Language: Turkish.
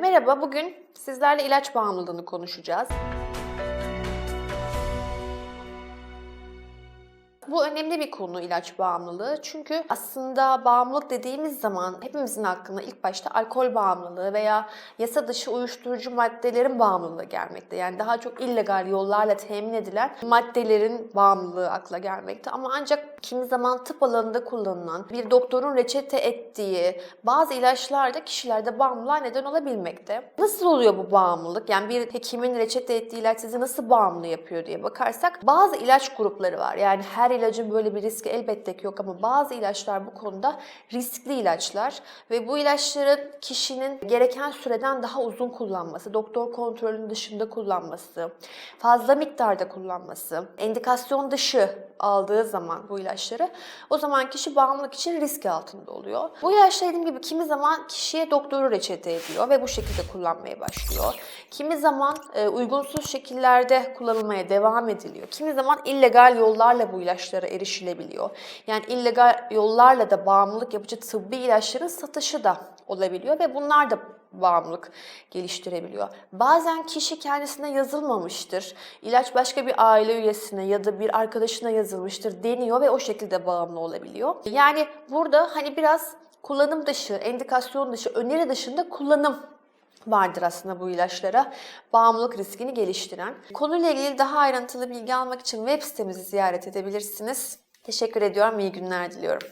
Merhaba, bugün sizlerle ilaç bağımlılığını konuşacağız. Bu önemli bir konu ilaç bağımlılığı. Çünkü aslında bağımlılık dediğimiz zaman hepimizin aklına ilk başta alkol bağımlılığı veya yasa dışı uyuşturucu maddelerin bağımlılığı gelmekte. Yani daha çok illegal yollarla temin edilen maddelerin bağımlılığı akla gelmekte. Ama ancak kimi zaman tıp alanında kullanılan, bir doktorun reçete ettiği bazı ilaçlar da kişilerde bağımlılığa neden olabilmekte. Nasıl oluyor bu bağımlılık? Yani bir hekimin reçete ettiği ilaç sizi nasıl bağımlı yapıyor diye bakarsak bazı ilaç grupları var. Yani her ilacın böyle bir riski elbette ki yok ama bazı ilaçlar bu konuda riskli ilaçlar ve bu ilaçların kişinin gereken süreden daha uzun kullanması, doktor kontrolünün dışında kullanması, fazla miktarda kullanması, endikasyon dışı aldığı zaman bu ilaçları o zaman kişi bağımlılık için risk altında oluyor. Bu ilaçlar dediğim gibi kimi zaman kişiye doktoru reçete ediyor ve bu şekilde kullanmaya başlıyor. Kimi zaman e, uygunsuz şekillerde kullanılmaya devam ediliyor. Kimi zaman illegal yollarla bu ilaçlara erişilebiliyor. Yani illegal yollarla da bağımlılık yapıcı tıbbi ilaçların satışı da olabiliyor ve bunlar da bağımlılık geliştirebiliyor. Bazen kişi kendisine yazılmamıştır. İlaç başka bir aile üyesine ya da bir arkadaşına yazılmıştır deniyor ve o şekilde bağımlı olabiliyor. Yani burada hani biraz kullanım dışı, endikasyon dışı, öneri dışında kullanım vardır aslında bu ilaçlara bağımlılık riskini geliştiren. Konuyla ilgili daha ayrıntılı bilgi almak için web sitemizi ziyaret edebilirsiniz. Teşekkür ediyorum, iyi günler diliyorum.